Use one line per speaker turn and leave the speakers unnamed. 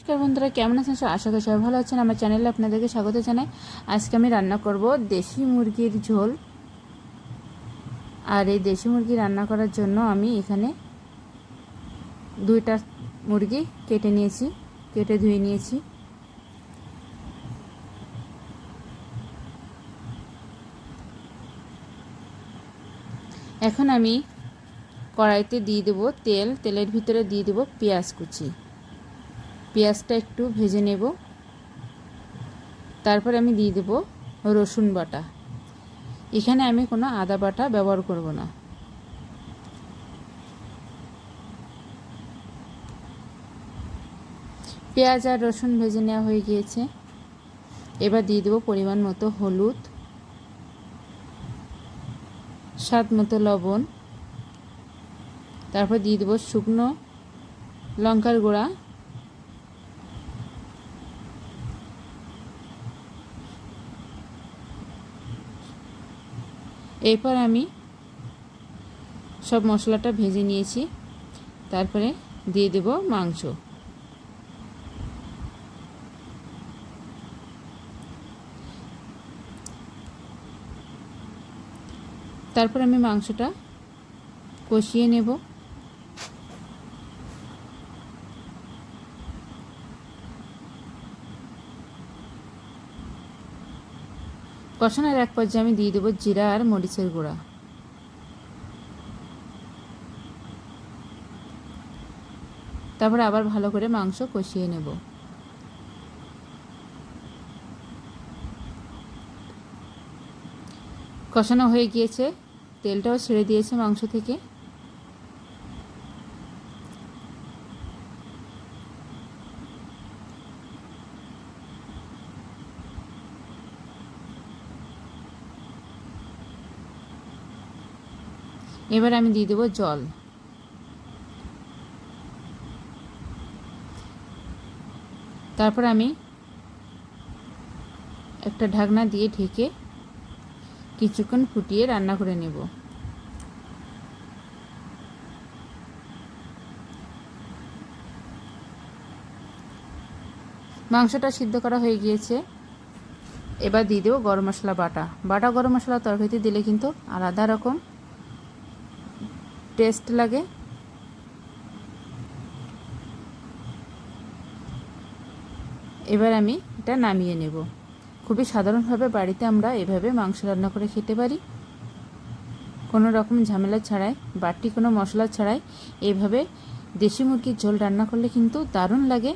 নমস্কার বন্ধুরা, কেমন আছেন? সব আশা করি সবাই ভালো আছেন। আমার চ্যানেলে আপনাদেরকে স্বাগত জানাই। আজকে আমি রান্না করব দেশি মুরগির ঝোল। আর এই দেশি মুরগি রান্না করার জন্য আমি এখানে দুইটা মুরগি কেটে নিয়েছি, কেটে ধুয়ে নিয়েছি। এখন আমি কড়াইতে দিয়ে দেবো তেল। তেলের ভিতরে দিয়ে দেবো পেঁয়াজ কুচি। পেঁয়াজটা একটু ভেজে নেব। তারপর আমি দিয়ে দেব রসুন বাটা। এখানে আমি কোনো আদা বাটা ব্যবহার করব না। পেঁয়াজ আর রসুন ভেজে নেওয়া হয়ে গিয়েছে। এবার দিয়ে দেবো পরিমাণ মতো হলুদ। স্বাদ মতো লবণ। তারপর দিয়ে দেবো শুকনো লঙ্কার গুঁড়া। এরপর আমি সব মশলাটা ভেজে নিয়েছি। তারপরে দিয়ে দেব মাংস। তারপর আমি মাংসটা কষিয়ে নেব। কষানোর এক পর্যায়ে আমি দিয়ে দেবো জিরা আর মরিচের গুঁড়া। তারপরে আবার ভালো করে মাংস কষিয়ে নেব। কষানো হয়ে গিয়েছে, তেলটাও ছেড়ে দিয়েছে মাংস থেকে। এবার আমি দিয়ে দেবো জল। তারপর আমি একটা ঢাকনা দিয়ে ঢেকে কিছুক্ষণ ফুটিয়ে রান্না করে নেব। মাংসটা সিদ্ধ করা হয়ে গিয়েছে। এবার দিয়ে দেবো গরম মশলা বাটা। বাটা গরম মশলা তরকারিতে দিলে কিন্তু আলাদা রকম। টেস্ট লাগে। এবার আমি এটা নামিয়ে নেব। খুবই সাধারণভাবে বাড়িতে আমরা এভাবে মাংস রান্না করে খেতে পারি। কোনো রকম ঝামেলা ছাড়াই, বাড়তি কোনো মশলা ছাড়াই এইভাবে দেশি মুরগির ঝোল রান্না করলে কিন্তু দারুণ লাগে।